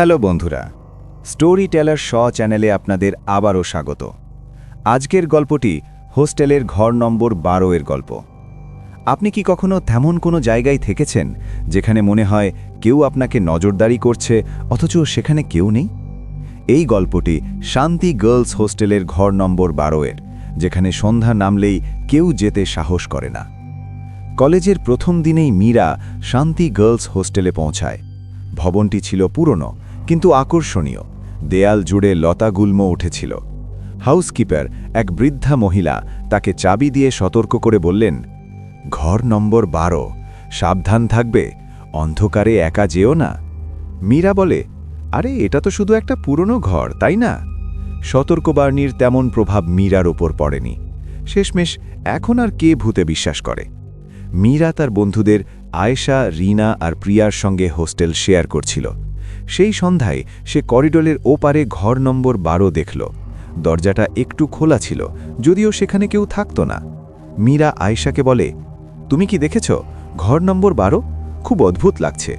Hello বন্ধুরা story teller শ চ্যানেলে আপনাদের আবারও স্বাগত। আজকের গল্পটি হোস্টেলের ঘর নম্বর বারো এর গল্প। আপনি কি কখনো তেমন কোনো জায়গায় থেকেছেন যেখানে মনে হয় কেউ আপনাকে নজরদারি করছে অথচ সেখানে কেউ নেই? এই গল্পটি শান্তি গার্লস হোস্টেলের ঘর নম্বর বারো এর, যেখানে সন্ধ্যা নামলেই কেউ যেতে সাহস করে না। কলেজের প্রথম দিনেই মীরা শান্তি গার্লস হোস্টেলে পৌঁছায়। ভবনটি ছিল পুরনো কিন্তু আকর্ষণীয়, দেয়াল জুড়ে লতাগুল্ম উঠেছিল। হাউসকিপার এক বৃদ্ধা মহিলা তাকে চাবি দিয়ে সতর্ক করে বললেন, ঘর নম্বর বারো, সাবধান থাকবে, অন্ধকারে একা যেও না। মীরা বলে, আরে, এটা তো শুধু একটা পুরনো ঘর, তাই না? সতর্কবার্ণীর তেমন প্রভাব মীরার ওপর পড়েনি। শেষমেশ, এখন আর কে ভূতে বিশ্বাস করে? মীরা তার বন্ধুদের আয়েশা, রিনা আর প্রিয়ার সঙ্গে হোস্টেল শেয়ার করছিল। সেই সন্ধ্যায় সে করিডোরের ওপারে ঘর নম্বর বারো দেখল। দরজাটা একটু খোলা ছিল, যদিও সেখানে কেউ থাকত না। মীরা আয়েশাকে বলে, তুমি কি দেখেছ? ঘর নম্বর বারো? খুব অদ্ভুত লাগছে।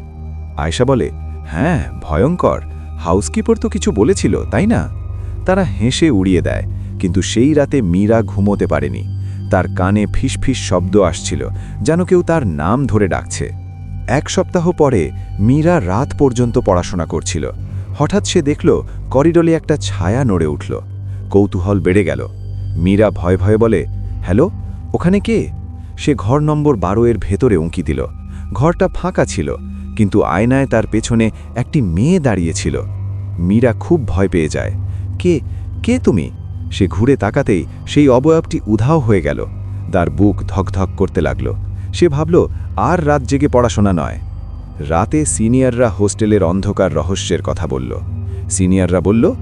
আয়েশা বলে হ্যাঁ ভয়ঙ্কর। হাউসকিপার তো কিছু বলেছিল, তাই না? তারা হেসে উড়িয়ে দেয়, কিন্তু সেই রাতে মীরা ঘুমোতে পারেনি। তার কানে ফিসফিস শব্দ আসছিল, যেন কেউ তার নাম ধরে ডাকছে। এক সপ্তাহ পরে মীরা রাত পর্যন্ত পড়াশোনা করছিল। হঠাৎ সে দেখল করিডোরে একটা ছায়া নড়ে উঠল। কৌতূহল বেড়ে গেল। মীরা ভয় ভয়ে বলে, হ্যালো, ওখানে কে? সে ঘর নম্বর বারো এর ভেতরে উঁকি দিল। ঘরটা ফাঁকা ছিল, কিন্তু আয়নায় তার পেছনে একটি মেয়ে দাঁড়িয়েছিল মীরা খুব ভয় পেয়ে যায়। কে কে তুমি? সে ঘুরে তাকাতেই সেই অবয়বটি উধাও হয়ে গেল। তার বুক ধকধক করতে লাগল। সে ভাবল, আর রাত জেগে পড়াশোনা নয়। রাতে সিনিয়ররা হোস্টেলের অন্ধকার রহস্যের কথা বলল। সিনিয়ররা বলল,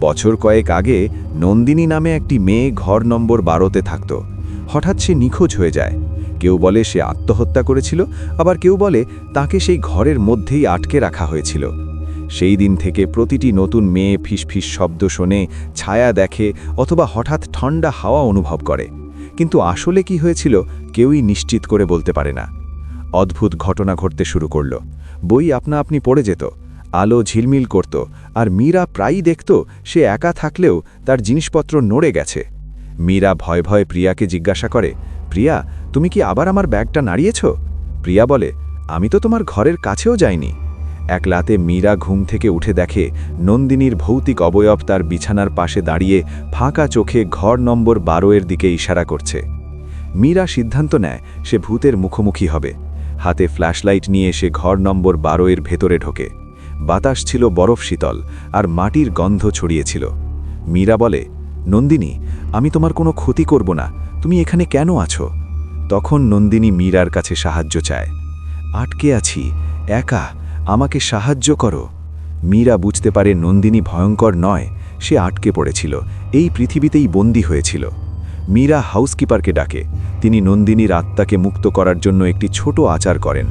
বছর কয়েক আগে নন্দিনী নামে একটি মেয়ে ঘর নম্বর বারোতে থাকত। হঠাৎ সে নিখোঁজ হয়ে যায়। কেউ বলে সে আত্মহত্যা করেছিল, আবার কেউ বলে তাকে সেই ঘরের মধ্যেই আটকে রাখা হয়েছিল। সেই দিন থেকে প্রতিটি নতুন মেয়ে ফিসফিস শব্দ শোনে, ছায়া দেখে, অথবা হঠাৎ ঠান্ডা হাওয়া অনুভব করে। কিন্তু আসলে কি হয়েছিল কেউই নিশ্চিত করে বলতে পারে না। অদ্ভুত ঘটনা ঘটতে শুরু করল। বই আপনা আপনি পড়ে যেত, আলো ঝিলমিল করত, আর মীরা প্রায়ই দেখত সে একা থাকলেও তার জিনিসপত্র নড়ে গেছে। মীরা ভয় ভয় প্রিয়াকে জিজ্ঞাসা করে, প্রিয়া, তুমি কি আবার আমার ব্যাগটা নাড়িয়েছ? প্রিয়া বলে, আমি তো তোমার ঘরের কাছেও যাইনি। এক রাতে মীরা ঘুম থেকে উঠে দেখে, নন্দিনীর ভৌতিক অবয়ব তার বিছানার পাশে দাঁড়িয়ে ফাঁকা চোখে ঘর নম্বর বারো এর দিকে ইশারা করছে। মীরা সিদ্ধান্ত নেয়, সে ভূতের মুখোমুখি হবে। হাতে ফ্ল্যাশলাইট নিয়ে সে ঘর নম্বর বারো এর ভেতরে ঢোকে। বাতাস ছিল বরফ শীতল, আর মাটির গন্ধ ছড়িয়েছিল। মীরা বলে, নন্দিনী, আমি তোমার কোনো ক্ষতি করব না। তুমি এখানে কেন আছো? তখন নন্দিনী মীরার কাছে সাহায্য চায়। আটকে আছি, একা আমাকে সাহায্য করো। মীরা বুঝতে পারে নন্দিনী ভয়ঙ্কর নয়, সে আটকে পড়েছিল, এই পৃথিবীতেই বন্দী হয়েছিল। মীরা হাউসকিপারকে ডাকে, তিনি নন্দিনীর আত্মাকে মুক্ত করার জন্য একটি ছোট আচার করেন।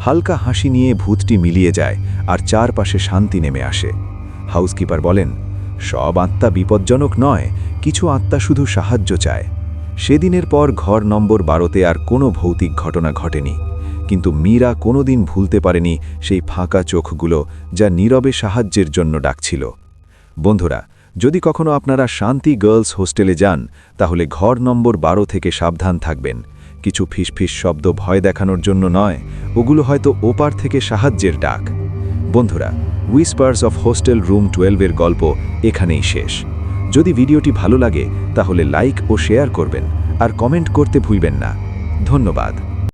হালকা হাসি নিয়ে ভূতটি মিলিয়ে যায় আর চারপাশে শান্তি নেমে আসে। হাউসকিপার বলেন, সব আত্মা বিপজ্জনক নয়, কিছু আত্মা শুধু সাহায্য চায়। সেদিনের পর ঘর নম্বর বারোতে আর কোনো ভৌতিক ঘটনা ঘটেনি। কিন্তু মীরা কোনোদিন ভুলতে পারেনি সেই ফাঁকা চোখগুলো যা নীরবে সাহায্যের জন্য ডাকছিল। বন্ধুরা, যদি কখনো আপনারা শান্তি গার্লস হোস্টেলে যান, তাহলে ঘর নম্বর বারো থেকে সাবধান থাকবেন। কিছু ফিসফিস শব্দ ভয় দেখানোর জন্য নয়, ওগুলো হয়তো ওপার থেকে সাহায্যের ডাক। বন্ধুরা উইসপার্স অফ হোস্টেল রুম টুয়েলভের গল্প এখানেই শেষ। যদি ভিডিওটি ভালো লাগে, তাহলে লাইক ও শেয়ার করবেন, আর কমেন্ট করতে ভুলবেন না। ধন্যবাদ।